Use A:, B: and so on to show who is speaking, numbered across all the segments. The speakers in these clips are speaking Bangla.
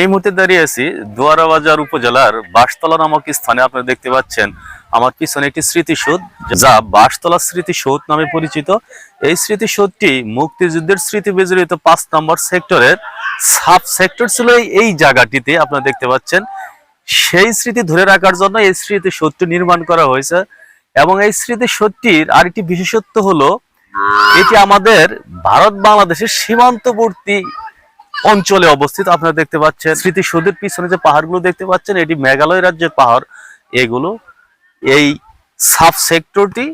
A: এই মুহূর্তে দাঁড়িয়ে আছি দুয়ারাবাজার উপজেলার বাঁশতলা নামক স্থানে। আপনারা দেখতে পাচ্ছেন আমার পিছনে একটি স্মৃতিসৌধ, যা বাঁশতলা স্মৃতিসৌধ নামে পরিচিত। এই স্মৃতিসৌধটি মুক্তিযুদ্ধের স্মৃতি বিজড়িত পাঁচ নম্বর সেক্টরের সাব সেক্টর ছিল এই জায়গাটিতে। আপনারা দেখতে পাচ্ছেন, সেই স্মৃতি ধরে রাখার জন্য এই স্মৃতিসৌধটি নির্মাণ করা হয়েছে। এবং এই স্মৃতিসৌধটির আরেকটি বিশেষত্ব হলো, এটি আমাদের ভারত বাংলাদেশের সীমান্তবর্তী অঞ্চলে অবস্থিত। আপনারা দেখতে পাচ্ছেন স্মৃতিসৌধের পিছনে যে পাহাড়গুলো দেখতে পাচ্ছেন, এটি মেঘালয় রাজ্যের পাহাড়। এগুলো এই সাব সেক্টরটি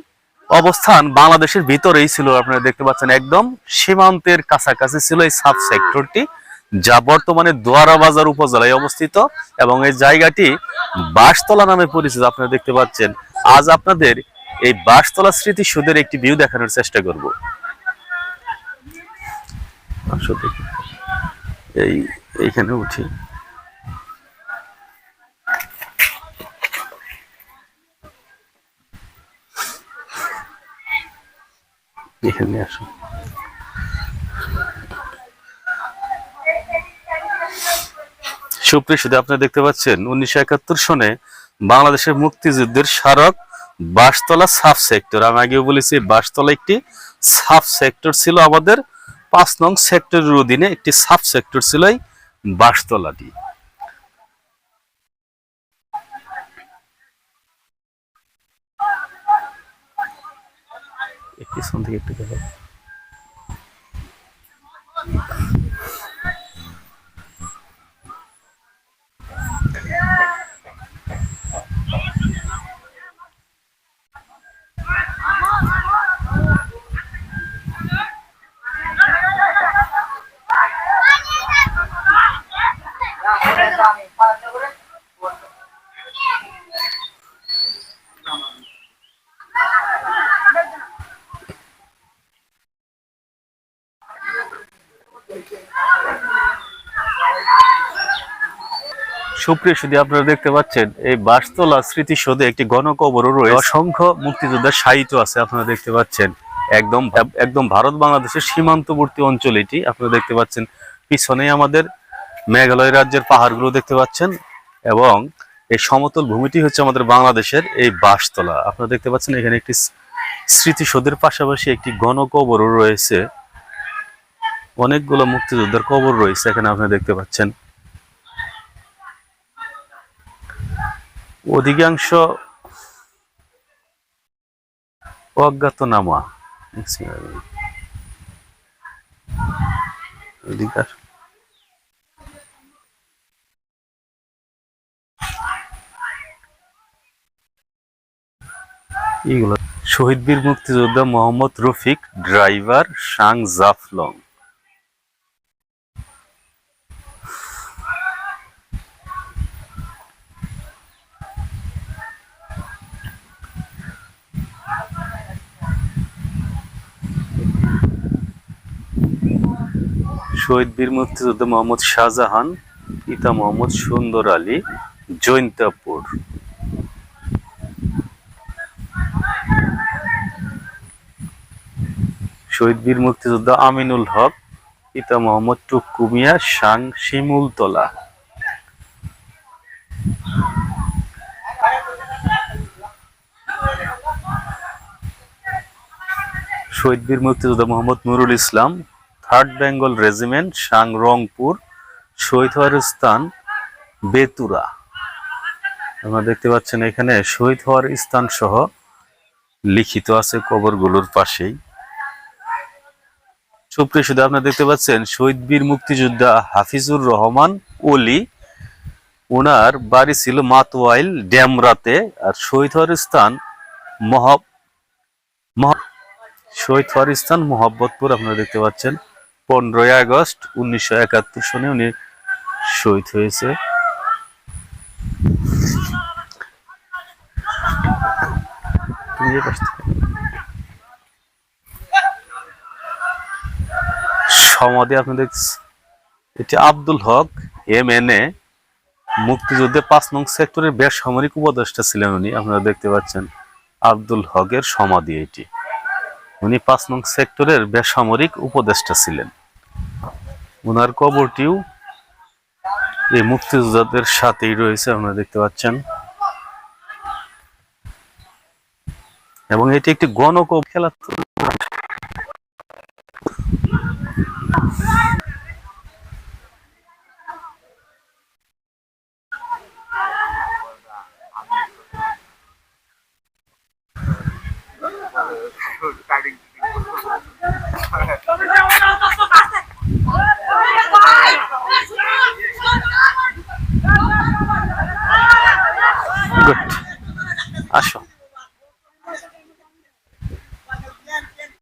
A: অবস্থান বাংলাদেশের ভিতরেই ছিল, আপনারা দেখতে পাচ্ছেন একদম সীমান্তের কাছাকাছি ছিল এই সাব সেক্টরটি যা বর্তমানে দোয়ারাবাজার উপজেলায় অবস্থিত এবং এই জায়গাটি বাঁশতলা নামে পরিচিত, আপনারা দেখতে পাচ্ছেন। আজ আপনাদের এই বাঁশতলা স্মৃতিসৌধের একটি ভিউ দেখানোর চেষ্টা করব। আসো দেখি। এই, এইখানে উঠি। এখানে আসো। সুপ্রিয় সুদে আপনারা দেখতে পাচ্ছেন, উনিশশো একাত্তর সনে বাংলাদেশের মুক্তিযুদ্ধের স্মারক বাসতলা সাব সেক্টর। আমি আগেও বলেছি, বাসতলা একটি সাব সেক্টর ছিল আমাদের পাঁচ নং সেক্টরের অধীনে একটি সাব সেক্টর ছিল এই বাসতলাটি একটি থেকে একটু দেখো সুপ্রিয় সুদী, আপনারা দেখতে পাচ্ছেন, এই বাসতলা স্মৃতিসৌধে একটি গণকবরও রয়েছে। অসংখ্য মুক্তিযোদ্ধার সাহিত্য আছে, আপনারা দেখতে পাচ্ছেন। একদম একদম ভারত বাংলাদেশের সীমান্তবর্তী অঞ্চল এটি, আপনারা দেখতে পাচ্ছেন। পিছনে আমাদের মেঘালয় রাজ্যের পাহাড়গুলো দেখতে পাচ্ছেন এবং এই সমতল ভূমিটি হচ্ছে আমাদের বাংলাদেশের এই বাসতলা। আপনারা দেখতে পাচ্ছেন, এখানে একটি স্মৃতিসৌধের পাশাপাশি একটি গণকবরও রয়েছে। অনেকগুলো মুক্তিযোদ্ধার কবর রয়েছে, এখানে আপনারা দেখতে পাচ্ছেন। অধিকাংশ অজ্ঞাতনামা। অধিকার। এগুলো শহীদ বীর মুক্তিযোদ্ধা মোহাম্মদ রফিক ড্রাইভার সাং জাফলং। শহীদ বীর মুক্তিযোদ্ধা মোহাম্মদ শাহজাহান, পিতা মোহাম্মদ সুন্দর আলী, জৈন্তাপুর। শহীদ বীর মুক্তিযোদ্ধা আমিনুল হক, পিতা মোহাম্মদ টুক্কু মিয়া, সাং শিমুলতলা। শহীদ বীর মুক্তিযোদ্ধা মোহাম্মদ নুরুল ইসলাম থার্ড বেঙ্গল রেজিমেন্ট সাং রংপুর শহীদ স্থান বেতুরা। আপনারা দেখতে পাচ্ছেন এখানে শহীদ হওয়ার স্থান সহ লিখিত আছে কবরগুলোর পাশেই। সুপ্রিয় শুধু আপনারা দেখতে পাচ্ছেন শহীদ বীর মুক্তিযোদ্ধা হাফিজুর রহমান ওলি ওনার বাড়ি ছিল মাতওয়াইল ড্যামরাতে আর শহীদ হওয়ার স্থান মহব মহ- শহীদ হওয়ার স্থান মোহাব্বতপুর, আপনারা দেখতে পাচ্ছেন। পনেরোই আগস্ট উনিশশো একাত্তর সনে উনি শহীদ হয়েছে সমাধি। সমাধি আপনাদের এটি Abdul Haque, M N A, মুক্তিযুদ্ধে পাঁচ নং সেক্টরের বেসামরিক উপদেষ্টা ছিলেন উনি, আপনারা দেখতে পাচ্ছেন আব্দুল হকের সমাধি এটি উনি পাঁচ নং সেক্টরের বেসামরিক উপদেষ্টা ছিলেন। ওনার কবরটিও এই মুক্তিযোদ্ধাদের সাথেই রয়েছে, আপনারা দেখতে পাচ্ছেন। এবং এটি একটি গণক খেলা। regarding